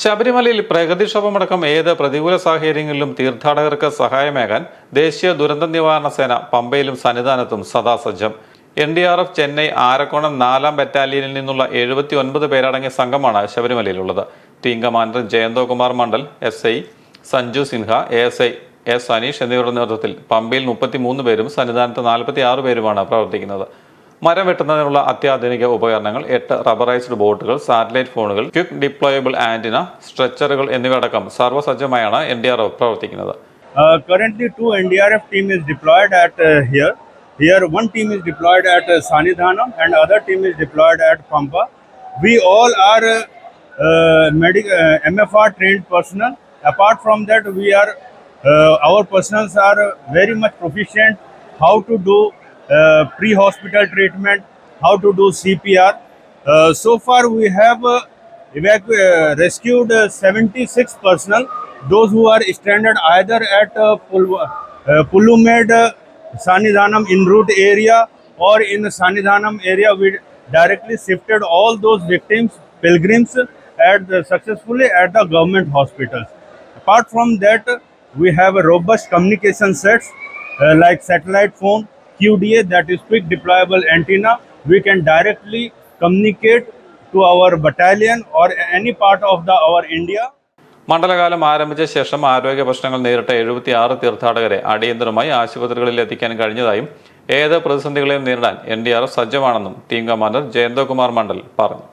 ശബരിമലയിൽ പ്രകൃതിക്ഷോഭമടക്കം ഏത് പ്രതികൂല സാഹചര്യങ്ങളിലും തീർത്ഥാടകർക്ക് സഹായമേകാൻ ദേശീയ ദുരന്ത നിവാരണ സേന പമ്പയിലും സന്നിധാനത്തും സദാസജ്ജം. N D R F Chennai Arakkonam നാലാം ബറ്റാലിയനിൽ നിന്നുള്ള എഴുപത്തി ഒൻപത് പേരടങ്ങിയ സംഘമാണ് ശബരിമലയിലുള്ളത്. Team commander Jayanta Kumar Mandal S I Sanju Sinha A S I S Aneesh എന്നിവരുടെ നേതൃത്വത്തിൽ പമ്പയിൽ മുപ്പത്തിമൂന്ന് പേരും സന്നിധാനത്ത് നാൽപ്പത്തി ആറ് പേരുമാണ് പ്രവർത്തിക്കുന്നത്. മരം വെട്ടുന്നതിനുള്ള അത്യാധുനിക ഉപകരണങ്ങൾ എട്ട് റബ്ബറൈസ്ഡ് ബോട്ടുകൾ സാറ്റലൈറ്റ് ഫോണുകൾ ക്വിക്ക് ഡിപ്ലോയബിൾ ആന്റിന സ്ട്രെച്ചറുകൾ എന്നിവയടക്കം സർവസജ്ജമായാണ് എൻ ഡി ആർ എഫ് പ്രവർത്തിക്കുന്നത് Uh, currently, two NDRF team is deployed at uh, here. Here, one team is deployed at uh, Sanidhanam and other team is deployed at Pampa. We all are uh, uh, medic, uh, MFR trained personnel. Apart from that, we are uh, our personals are very much proficient how to do uh, pre-hospital treatment, how to do CPR. Uh, so far, we have uh, uh, rescued uh, 76 personnel, those who are stranded either at uh, Pul- uh, Pulumed, uh, Sanidhanam in route area or in the Sanidhanam area. We directly shifted all those victims, pilgrims, at the, successfully at the government hospitals. Apart from that, we have a robust communication sets uh, like satellite phone, QDA, that is quick deployable antenna. We can directly communicate to our battalion or any part of the our India. മണ്ഡലകാലം ആരംഭിച്ച ശേഷം ആരോഗ്യ പ്രശ്നങ്ങൾ നേരിട്ട എഴുപത്തിയാറ് തീർത്ഥാടകരെ അടിയന്തരമായി ആശുപത്രികളിൽ എത്തിക്കാൻ കഴിഞ്ഞതായും ഏത് പ്രതിസന്ധികളെയും നേരിടാൻ എൻ ഡി ആർ എഫ് സജ്ജമാണെന്നും ടീം കമാൻഡർ ജയന്തോ കുമാർ മണ്ഡൽ പറഞ്ഞു